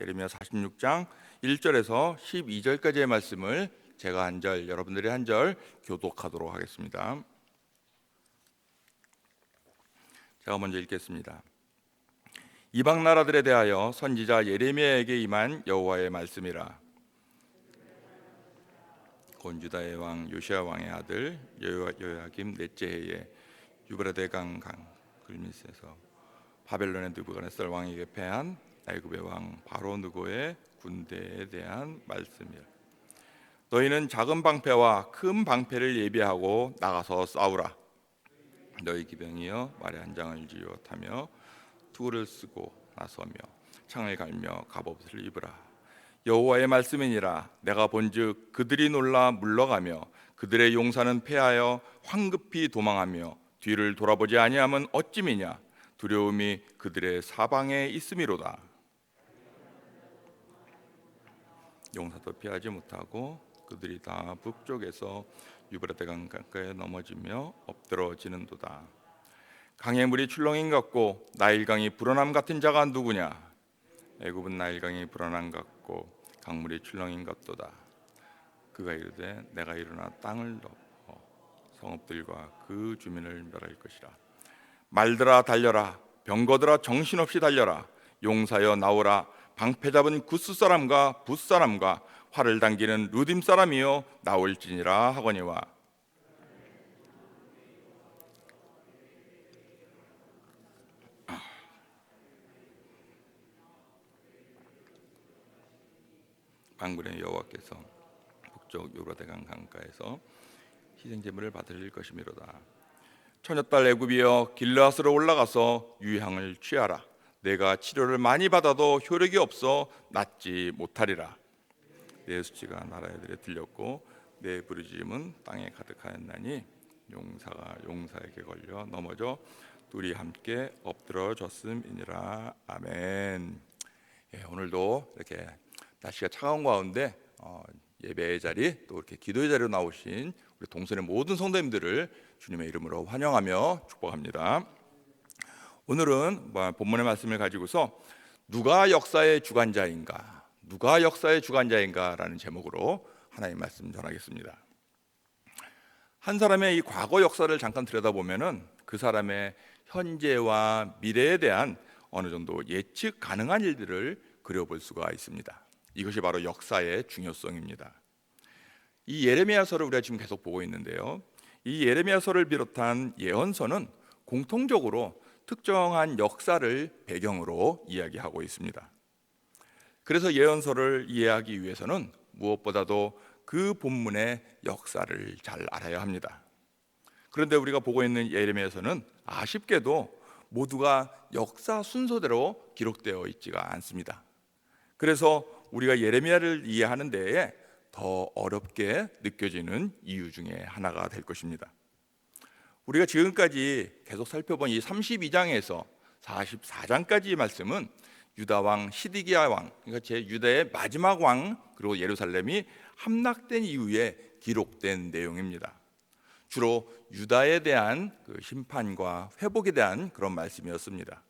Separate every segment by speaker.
Speaker 1: 예레미야 46장 1절에서 12절까지의 말씀을 제가 한 절, 여러분들이 한 절 교독하도록 하겠습니다. 제가 먼저 읽겠습니다. 이방 나라들에 대하여 선지자 예레미야에게 임한 여호와의 말씀이라. 곤주다의 왕 요시아 왕의 아들 여호야, 여호야김 넷째 해에 유브라데 강 강 글밑에서 바벨론의 느부갓네살 왕에게 패한 애굽의 왕 바로 느고의 군대에 대한 말씀이라. 너희는 작은 방패와 큰 방패를 예비하고 나가서 싸우라. 너희 기병이여 말의 한 장을 쥐어 타며 투구를 쓰고 나서며 창을 갈며 갑옷을 입으라. 여호와의 말씀이니라. 내가 본즉 그들이 놀라 물러가며 그들의 용사는 패하여 황급히 도망하며 뒤를 돌아보지 아니하면 어찌미냐 두려움이 그들의 사방에 있음이로다. 용사도 피하지 못하고 그들이 다 북쪽에서 유브라데 강 가까이에 넘어지며 엎드러지는도다. 강의 물이 출렁임 같고 나일강이 불어남 같은 자가 누구냐? 애굽은 나일강이 불어남 같고 강물이 출렁임 같도다. 그가 이르되 내가 일어나 땅을 덮어 성읍들과 그 주민을 멸할 것이라. 말들아 달려라 병거들아 정신없이 달려라 용사여 나오라 방패 잡은 구스 사람과 붓 사람과 활을 당기는 루딤 사람이여 나올지니라 하거니와 만군의 여호와께서 북쪽 요르다강 강가에서 희생 제물을 받으실 것이미로다. 처녀딸 애굽이여 길라스로 올라가서 유향을 취하라. 내가 치료를 많이 받아도 효력이 없어 낫지 못하리라. 내 수치가 나라들에 들렸고 내 부르짖음은 땅에 가득하였나니 용사가 용사에게 걸려 넘어져 둘이 함께 엎드러졌음이니라. 아멘. 예, 오늘도 이렇게 날씨가 차가운 가운데 어, 예배의 자리 또 이렇게 기도의 자리로 나오신 우리 동선의 모든 성도님들을 주님의 이름으로 환영하며 축복합니다. 오늘은 뭐 본문의 말씀을 가지고서 누가 역사의 주관자인가, 누가 역사의 주관자인가라는 제목으로 하나님 말씀 전하겠습니다. 한 사람의 이 과거 역사를 잠깐 들여다보면은 그 사람의 현재와 미래에 대한 어느 정도 예측 가능한 일들을 그려볼 수가 있습니다. 이것이 바로 역사의 중요성입니다. 이 예레미야서를 우리가 지금 계속 보고 있는데요. 이 예레미야서를 비롯한 예언서는 공통적으로 특정한 역사를 배경으로 이야기하고 있습니다. 그래서 예언서를 이해하기 위해서는 무엇보다도 그 본문의 역사를 잘 알아야 합니다. 그런데 우리가 보고 있는 예레미야서는 아쉽게도 모두가 역사 순서대로 기록되어 있지가 않습니다. 그래서 우리가 예레미야를 이해하는 데에 더 어렵게 느껴지는 이유 중에 하나가 될 것입니다. 우리가 지금까지 계속 살펴본 이 32장에서 44장까지의 말씀은 유다 왕 시디기야 왕, 그러니까 제 유다의 마지막 왕 그리고 예루살렘이 함락된 이후에 기록된 내용입니다. 주로 유다에 대한 그 심판과 회복에 대한 그런 말씀이었습니다.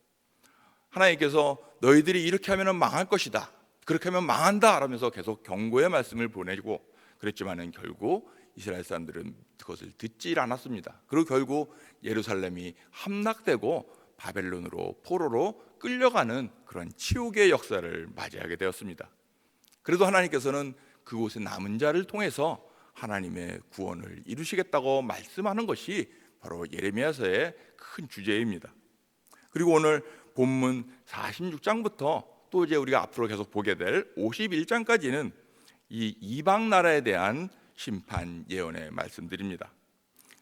Speaker 1: 하나님께서 너희들이 이렇게 하면 망할 것이다. 그렇게 하면 망한다. 라면서 계속 경고의 말씀을 보내고 그랬지만은 결국 이스라엘 사람들은 그것을 듣질 않았습니다. 그리고 결국 예루살렘이 함락되고 바벨론으로 포로로 끌려가는 그런 치욕의 역사를 맞이하게 되었습니다. 그래도 하나님께서는 그곳의 남은 자를 통해서 하나님의 구원을 이루시겠다고 말씀하는 것이 바로 예레미야서의 큰 주제입니다. 그리고 오늘 본문 46장부터 또 이제 우리가 앞으로 계속 보게 될 51장까지는 이 이방 나라에 대한 심판 예언의 말씀드립니다.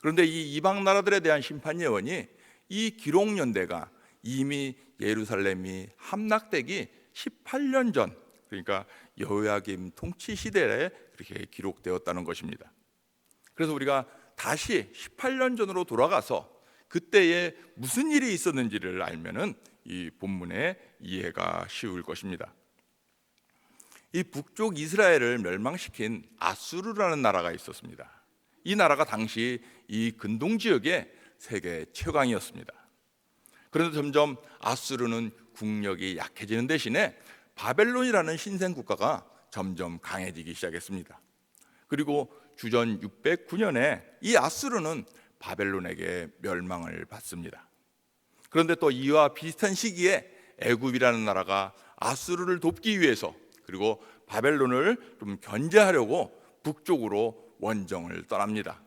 Speaker 1: 그런데 이 이방 나라들에 대한 심판 예언이 이 기록 연대가 이미 예루살렘이 함락되기 18년 전 그러니까 여호야김 통치 시대에 그렇게 기록되었다는 것입니다. 그래서 우리가 다시 18년 전으로 돌아가서 그때에 무슨 일이 있었는지를 알면은 이 본문의 이해가 쉬울 것입니다. 이 북쪽 이스라엘을 멸망시킨 아수르라는 나라가 있었습니다. 이 나라가 당시 이 근동 지역의 세계 최강이었습니다. 그런데 점점 아수르는 국력이 약해지는 대신에 바벨론이라는 신생 국가가 점점 강해지기 시작했습니다. 그리고 주전 609년에 이 아수르는 바벨론에게 멸망을 받습니다. 그런데 또 이와 비슷한 시기에 애굽이라는 나라가 아수르를 돕기 위해서 그리고 바벨론을 좀 견제하려고 북쪽으로 원정을 떠납니다.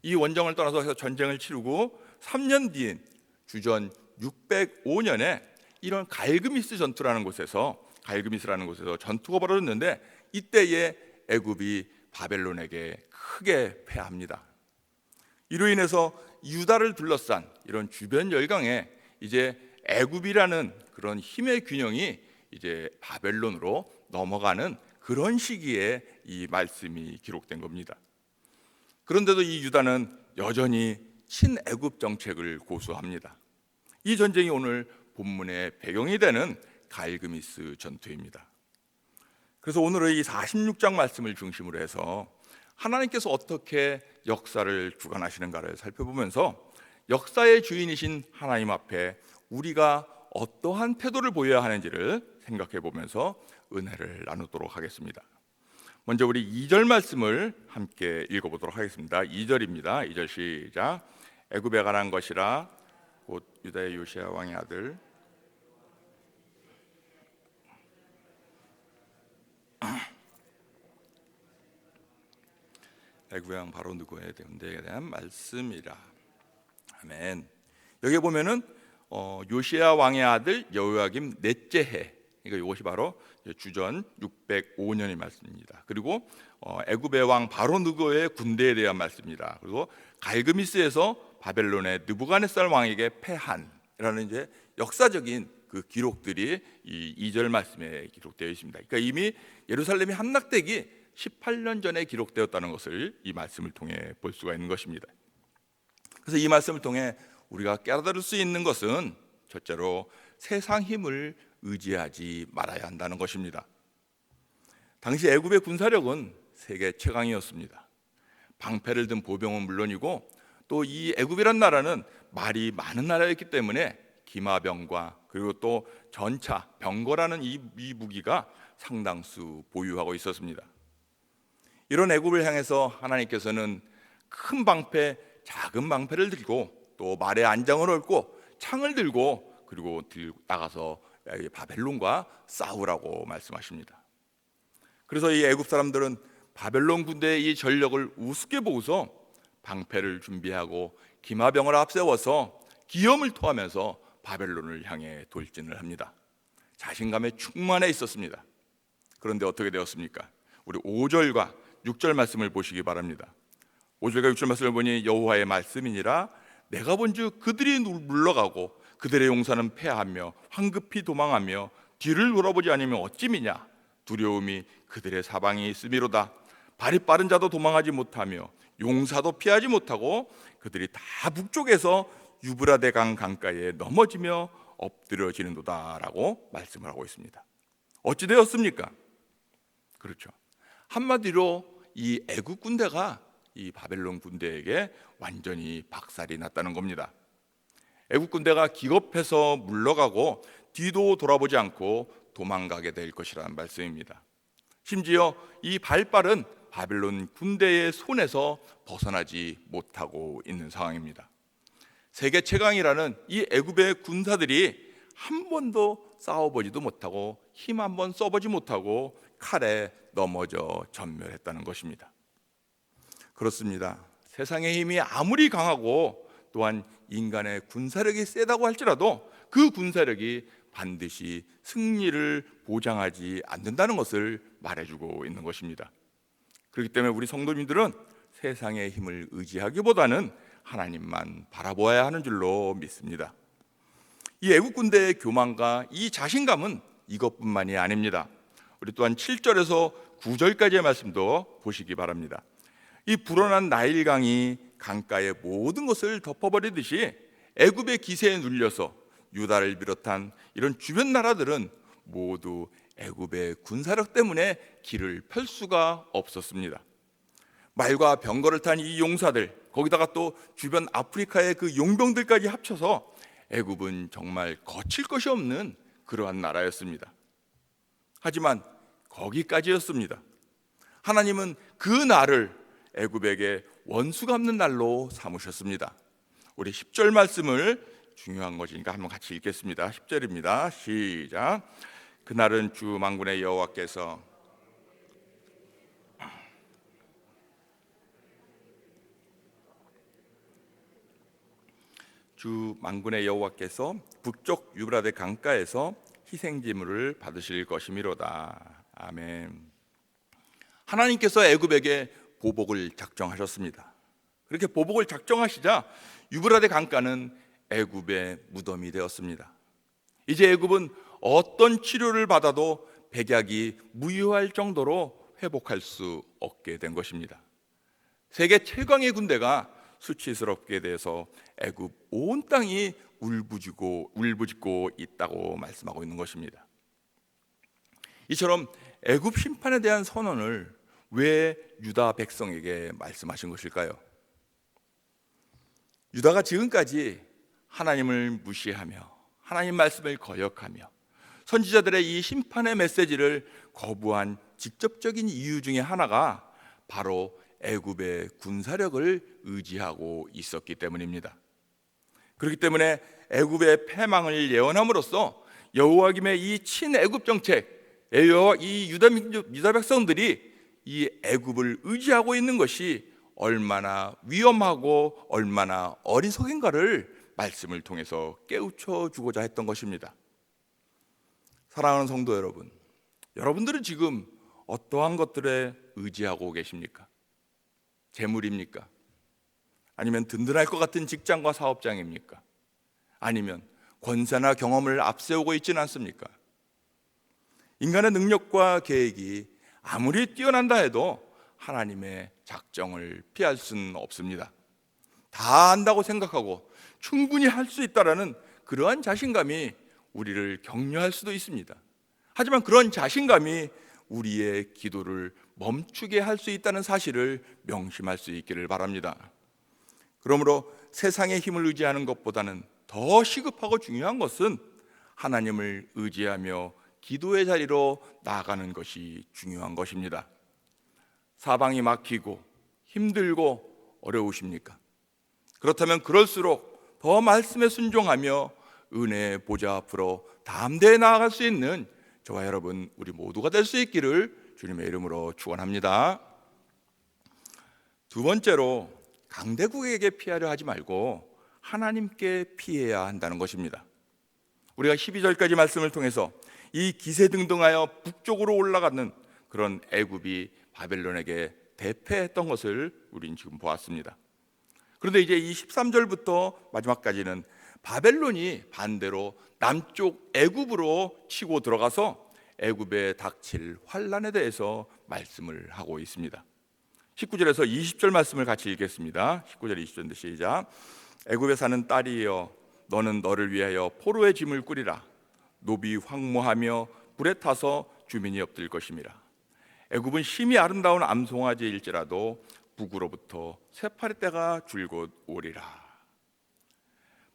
Speaker 1: 이 원정을 떠나서 전쟁을 치르고 3년 뒤인 주전 605년에 이런 갈그미스 전투라는 곳에서 갈그미스라는 곳에서 전투가 벌어졌는데 이때에 애굽이 바벨론에게 크게 패합니다. 이로 인해서 유다를 둘러싼 이런 주변 열강에 이제 애굽이라는 그런 힘의 균형이 이제 바벨론으로 넘어가는 그런 시기에 이 말씀이 기록된 겁니다. 그런데도 이 유다는 여전히 친애굽 정책을 고수합니다. 이 전쟁이 오늘 본문의 배경이 되는 갈그미스 전투입니다. 그래서 오늘의 이 46장 말씀을 중심으로 해서 하나님께서 어떻게 역사를 주관하시는가를 살펴보면서 역사의 주인이신 하나님 앞에 우리가 어떠한 태도를 보여야 하는지를 생각해 보면서 은혜를 나누도록 하겠습니다. 먼저 우리 2절 말씀을 함께 읽어 보도록 하겠습니다. 2절입니다. 2절 시작. 애굽에 관한 것이라 곧 유다의 요시아 왕의 아들 애굽의 왕 바로 누구에 대한 말씀이라. 아멘. 여기 보면은 어, 요시아 왕의 아들 여호야김 넷째 해. 이거 이것이 바로 주전 605년의 말씀입니다. 그리고 어, 애굽의 왕 바로 누구의 군대에 대한 말씀입니다. 그리고 갈그미스에서 바벨론의 느부갓네살 왕에게 패한이라는 이제 역사적인 그 기록들이 이 2절 말씀에 기록되어 있습니다. 그러니까 이미 예루살렘이 함락되기 18년 전에 기록되었다는 것을 이 말씀을 통해 볼 수가 있는 것입니다. 그래서 이 말씀을 통해 우리가 깨달을 수 있는 것은 첫째로 세상 힘을 의지하지 말아야 한다는 것입니다. 당시 애굽의 군사력은 세계 최강이었습니다. 방패를 든 보병은 물론이고 또 이 애굽이란 나라는 말이 많은 나라였기 때문에 기마병과 그리고 또 전차, 병거라는 이, 이 무기가 상당수 보유하고 있었습니다. 이런 애굽을 향해서 하나님께서는 큰 방패, 작은 방패를 들고 또 말에 안장을 얹고 창을 들고 그리고 나가서 바벨론과 싸우라고 말씀하십니다. 그래서 이 애굽 사람들은 바벨론 군대의 이 전력을 우습게 보고서 방패를 준비하고 기마병을 앞세워서 기염을 토하면서 바벨론을 향해 돌진을 합니다. 자신감에 충만해 있었습니다. 그런데 어떻게 되었습니까? 우리 5절과 6절 말씀을 보시기 바랍니다. 5절과 6절 말씀을 보니 여호와의 말씀이니라 내가 본즉 그들이 물러가고 그들의 용사는 패하며 황급히 도망하며 뒤를 돌아보지 않으면 어찌미냐 두려움이 그들의 사방에 있음이로다 발이 빠른 자도 도망하지 못하며 용사도 피하지 못하고 그들이 다 북쪽에서 유브라데 강 강가에 넘어지며 엎드려지는도다라고 말씀을 하고 있습니다. 어찌 되었습니까? 그렇죠. 한마디로 이 애국 군대가 이 바벨론 군대에게 완전히 박살이 났다는 겁니다. 애국 군대가 기겁해서 물러가고 뒤도 돌아보지 않고 도망가게 될 것이라는 말씀입니다. 심지어 이 발발은 바벨론 군대의 손에서 벗어나지 못하고 있는 상황입니다. 세계 최강이라는 이 애굽의 군사들이 한 번도 싸워보지도 못하고 힘 한 번 써보지 못하고 칼에 넘어져 전멸했다는 것입니다. 그렇습니다. 세상의 힘이 아무리 강하고 또한 인간의 군사력이 세다고 할지라도 그 군사력이 반드시 승리를 보장하지 않는다는 것을 말해주고 있는 것입니다. 그렇기 때문에 우리 성도님들은 세상의 힘을 의지하기보다는 하나님만 바라보아야 하는 줄로 믿습니다. 이 애국 군대의 교만과 이 자신감은 이것뿐만이 아닙니다. 우리 또한 7절에서 9절까지의 말씀도 보시기 바랍니다. 이 불어난 나일강이 강가의 모든 것을 덮어버리듯이 애굽의 기세에 눌려서 유다를 비롯한 이런 주변 나라들은 모두 애굽의 군사력 때문에 길을 펼 수가 없었습니다. 말과 병거를 탄 이 용사들 거기다가 또 주변 아프리카의 그 용병들까지 합쳐서 애굽은 정말 거칠 것이 없는 그러한 나라였습니다. 하지만 거기까지였습니다. 하나님은 그 날을 애굽에게 원수 갚는 날로 삼으셨습니다. 우리 10절 말씀을 중요한 것이니까 한번 같이 읽겠습니다. 10절입니다. 시작. 그날은 주 만군의 여호와께서 주 만군의 여호와께서 북쪽 유브라데 강가에서 희생 제물을 받으실 것이미로다. 아멘. 하나님께서 애굽에게 보복을 작정하셨습니다. 그렇게 보복을 작정하시자 유브라데 강가는 애굽의 무덤이 되었습니다. 이제 애굽은 어떤 치료를 받아도 백약이 무효할 정도로 회복할 수 없게 된 것입니다. 세계 최강의 군대가 수치스럽게 돼서 애굽 온 땅이 울부짖고 울부짖고 있다고 말씀하고 있는 것입니다. 이처럼 애굽 심판에 대한 선언을 왜 유다 백성에게 말씀하신 것일까요? 유다가 지금까지 하나님을 무시하며 하나님 말씀을 거역하며 선지자들의 이 심판의 메시지를 거부한 직접적인 이유 중에 하나가 바로 애굽의 군사력을 의지하고 있었기 때문입니다. 그렇기 때문에 애굽의 패망을 예언함으로써 여호와김의 이 친애굽 정책, 이 유다 민족 유다 백성들이 이 애굽을 의지하고 있는 것이 얼마나 위험하고 얼마나 어리석인가를 말씀을 통해서 깨우쳐 주고자 했던 것입니다. 사랑하는 성도 여러분, 여러분들은 지금 어떠한 것들에 의지하고 계십니까? 재물입니까? 아니면 든든할 것 같은 직장과 사업장입니까? 아니면 권세나 경험을 앞세우고 있지는 않습니까? 인간의 능력과 계획이 아무리 뛰어난다 해도 하나님의 작정을 피할 수는 없습니다. 다 안다고 생각하고 충분히 할 수 있다라는 그러한 자신감이 우리를 격려할 수도 있습니다. 하지만 그런 자신감이 우리의 기도를 멈추게 할 수 있다는 사실을 명심할 수 있기를 바랍니다. 그러므로 세상의 힘을 의지하는 것보다는 더 시급하고 중요한 것은 하나님을 의지하며 기도의 자리로 나아가는 것이 중요한 것입니다. 사방이 막히고 힘들고 어려우십니까? 그렇다면 그럴수록 더 말씀에 순종하며 은혜의 보좌 앞으로 담대히 나아갈 수 있는 저와 여러분 우리 모두가 될 수 있기를 주님의 이름으로 축원합니다. 두 번째로 강대국에게 피하려 하지 말고 하나님께 피해야 한다는 것입니다. 우리가 12절까지 말씀을 통해서 이 기세등등하여 북쪽으로 올라가는 그런 애굽이 바벨론에게 대패했던 것을 우린 지금 보았습니다. 그런데 이제 이 13절부터 마지막까지는 바벨론이 반대로 남쪽 애굽으로 치고 들어가서 애굽에 닥칠 환란에 대해서 말씀을 하고 있습니다. 19절에서 20절 말씀을 같이 읽겠습니다. 19절 20절 시작. 애굽에 사는 딸이여 너는 너를 위하여 포로의 짐을 꾸리라. 노비 황무하며 불에 타서 주민이 엎들 것임이라. 애굽은 심히 아름다운 암송아지일지라도 북으로부터 새파리 때가 줄곧 오리라.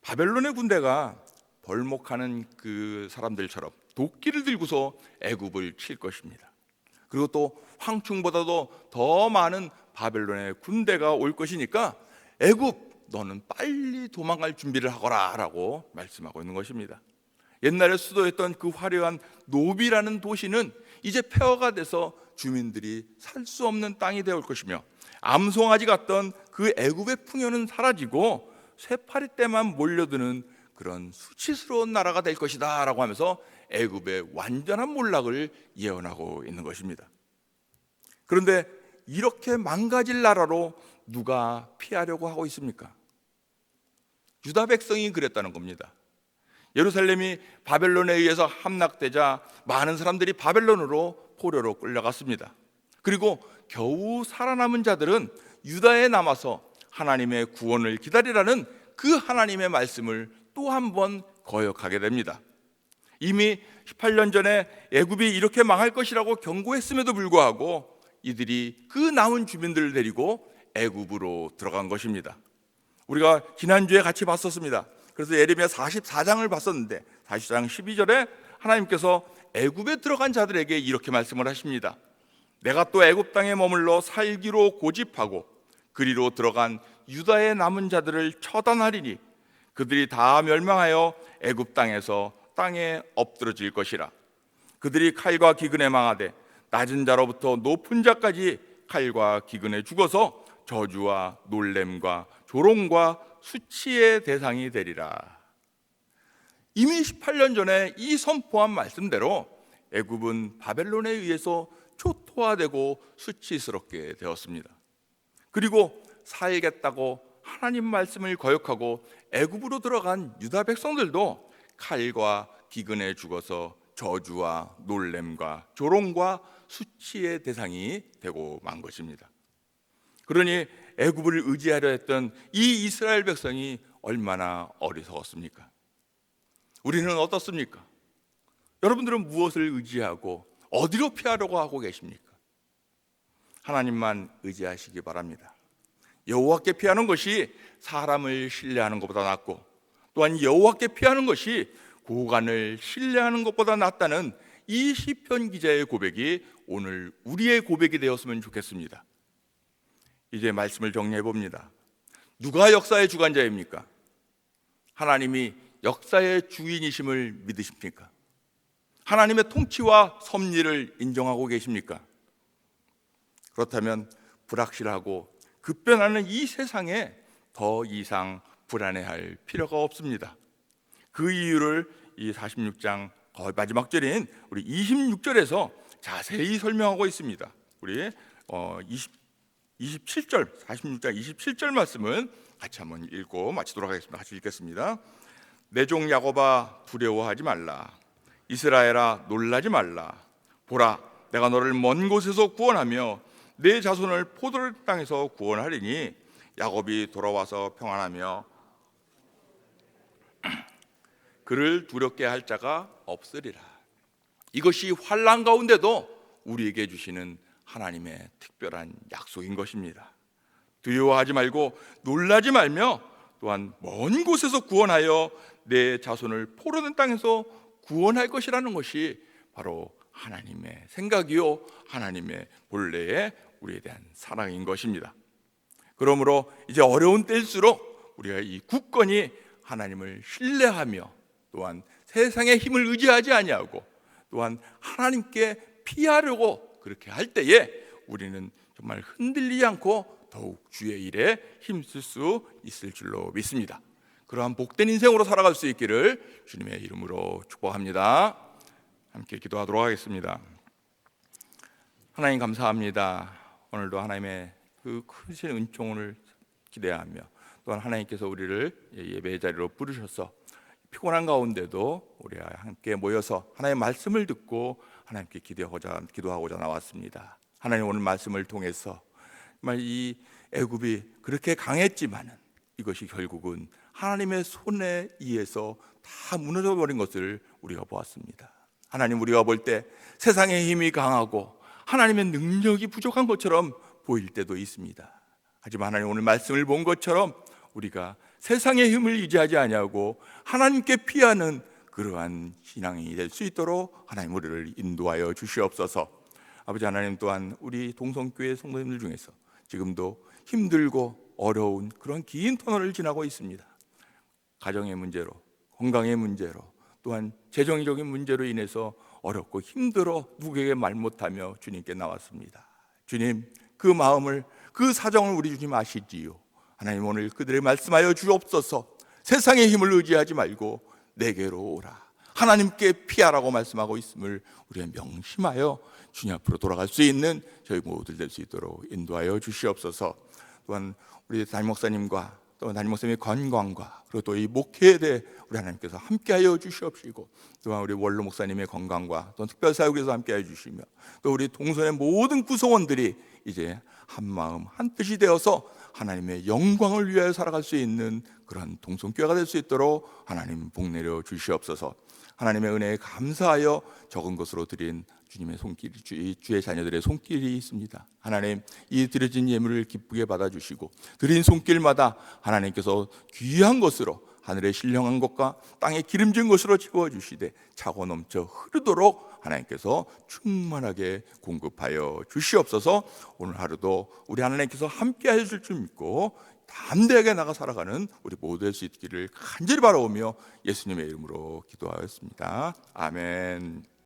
Speaker 1: 바벨론의 군대가 벌목하는 그 사람들처럼 도끼를 들고서 애굽을 칠 것입니다. 그리고 또 황충보다도 더 많은 바벨론의 군대가 올 것이니까 애굽 너는 빨리 도망갈 준비를 하거라라고 말씀하고 있는 것입니다. 옛날에 수도였던 그 화려한 노비라는 도시는 이제 폐허가 돼서 주민들이 살 수 없는 땅이 되올 것이며 암송아지 같던 그 애굽의 풍요는 사라지고 쇠파리 때만 몰려드는 그런 수치스러운 나라가 될 것이다라고 하면서 애굽의 완전한 몰락을 예언하고 있는 것입니다. 그런데 이렇게 망가질 나라로 누가 피하려고 하고 있습니까? 유다 백성이 그랬다는 겁니다. 예루살렘이 바벨론에 의해서 함락되자 많은 사람들이 바벨론으로 포로로 끌려갔습니다. 그리고 겨우 살아남은 자들은 유다에 남아서 하나님의 구원을 기다리라는 그 하나님의 말씀을 또 한 번 거역하게 됩니다. 이미 18년 전에 애굽이 이렇게 망할 것이라고 경고했음에도 불구하고 이들이 그 남은 주민들을 데리고 애굽으로 들어간 것입니다. 우리가 지난주에 같이 봤었습니다. 그래서 예레미야 44장을 봤었는데 44장 12절에 하나님께서 애굽에 들어간 자들에게 이렇게 말씀을 하십니다. 내가 또 애굽 땅에 머물러 살기로 고집하고 그리로 들어간 유다의 남은 자들을 처단하리니 그들이 다 멸망하여 애굽 땅에서 땅에 엎드러질 것이라. 그들이 칼과 기근에 망하되 낮은 자로부터 높은 자까지 칼과 기근에 죽어서 저주와 놀램과 조롱과 수치의 대상이 되리라. 이미 18년 전에 이 선포한 말씀대로 애굽은 바벨론에 의해서 초토화되고 수치스럽게 되었습니다. 그리고 살겠다고 하나님 말씀을 거역하고 애굽으로 들어간 유다 백성들도 칼과 기근에 죽어서 저주와 놀램과 조롱과 수치의 대상이 되고 만 것입니다. 그러니 애굽을 의지하려 했던 이 이스라엘 백성이 얼마나 어리석었습니까? 우리는 어떻습니까? 여러분들은 무엇을 의지하고 어디로 피하려고 하고 계십니까? 하나님만 의지하시기 바랍니다. 여호와께 피하는 것이 사람을 신뢰하는 것보다 낫고 또한 여호와께 피하는 것이 고관을 신뢰하는 것보다 낫다는 이 시편 기자의 고백이 오늘 우리의 고백이 되었으면 좋겠습니다. 이제 말씀을 정리해 봅니다. 누가 역사의 주관자입니까? 하나님이 역사의 주인이심을 믿으십니까? 하나님의 통치와 섭리를 인정하고 계십니까? 그렇다면 불확실하고 급변하는 이 세상에 더 이상 불안해할 필요가 없습니다. 그 이유를 이 46장 거의 마지막 절인 우리 26절에서 자세히 설명하고 있습니다. 우리 어 20, 27절 46장 27절 말씀은 같이 한번 읽고 마치도록 하겠습니다. 같이 읽겠습니다. 내 종 야곱아 두려워하지 말라. 이스라엘아 놀라지 말라. 보라 내가 너를 먼 곳에서 구원하며 내 자손을 포도를 땅에서 구원하리니 야곱이 돌아와서 평안하며 그를 두렵게 할 자가 없으리라. 이것이 환란 가운데도 우리에게 주시는 하나님의 특별한 약속인 것입니다. 두려워하지 말고 놀라지 말며 또한 먼 곳에서 구원하여 내 자손을 포로된 땅에서 구원할 것이라는 것이 바로 하나님의 생각이요 하나님의 본래의 우리에 대한 사랑인 것입니다. 그러므로 이제 어려운 때일수록 우리가 이 굳건히 하나님을 신뢰하며 또한 세상의 힘을 의지하지 아니하고 또한 하나님께 피하려고 그렇게 할 때에 우리는 정말 흔들리지 않고 더욱 주의 일에 힘쓸 수 있을 줄로 믿습니다. 그러한 복된 인생으로 살아갈 수 있기를 주님의 이름으로 축복합니다. 함께 기도하도록 하겠습니다. 하나님 감사합니다. 오늘도 하나님의 그 크신 은총을 기대하며 또한 하나님께서 우리를 예배의 자리로 부르셔서 피곤한 가운데도 우리가 함께 모여서 하나님의 말씀을 듣고 하나님께 기도하고자 기도하고자 나왔습니다. 하나님 오늘 말씀을 통해서 정말 이 애굽이 그렇게 강했지만은 이것이 결국은 하나님의 손에 의해서 다 무너져 버린 것을 우리가 보았습니다. 하나님 우리가 볼 때 세상의 힘이 강하고 하나님의 능력이 부족한 것처럼 보일 때도 있습니다. 하지만 하나님 오늘 말씀을 본 것처럼 우리가 세상의 힘을 의지하지 아니하고 하나님께 피하는 그러한 신앙이 될 수 있도록 하나님 우리를 인도하여 주시옵소서. 아버지 하나님 또한 우리 동성교회 성도님들 중에서 지금도 힘들고 어려운 그런 긴 터널을 지나고 있습니다. 가정의 문제로, 건강의 문제로, 또한 재정적인 문제로 인해서 어렵고 힘들어 누구에게 말 못하며 주님께 나왔습니다. 주님, 그 마음을 그 사정을 우리 주님 아시지요. 하나님 오늘 그들의 말씀하여 주옵소서. 세상의 힘을 의지하지 말고 내게로 오라. 하나님께 피하라고 말씀하고 있음을 우리가 명심하여 주님 앞으로 돌아갈 수 있는 저희 모두들 될 수 있도록 인도하여 주시옵소서. 또한 우리 담임 목사님과 또 담임 목사님의 건강과 그리고 또 이 목회에 대해 우리 하나님께서 함께하여 주시옵시고 또한 우리 원로 목사님의 건강과 또 특별 사역에서 함께하여 주시며 또 우리 동선의 모든 구성원들이 이제 한 마음 한 뜻이 되어서 하나님의 영광을 위하여 살아갈 수 있는 그런 동성교회가 될 수 있도록 하나님 복 내려 주시옵소서. 하나님의 은혜에 감사하여 적은 것으로 드린 주님의 손길, 주- 주의 자녀들의 손길이 있습니다. 하나님 이 드려진 예물을 기쁘게 받아주시고 드린 손길마다 하나님께서 귀한 것으로 하늘에 신령한 것과 땅에 기름진 것으로 채워 주시되 차고 넘쳐 흐르도록 하나님께서 충만하게 공급하여 주시옵소서. 오늘 하루도 우리 하나님께서 함께 하실 줄 믿고 담대하게 나가 살아가는 우리 모두 될 수 있기를 간절히 바라오며 예수님의 이름으로 기도하였습니다. 아멘.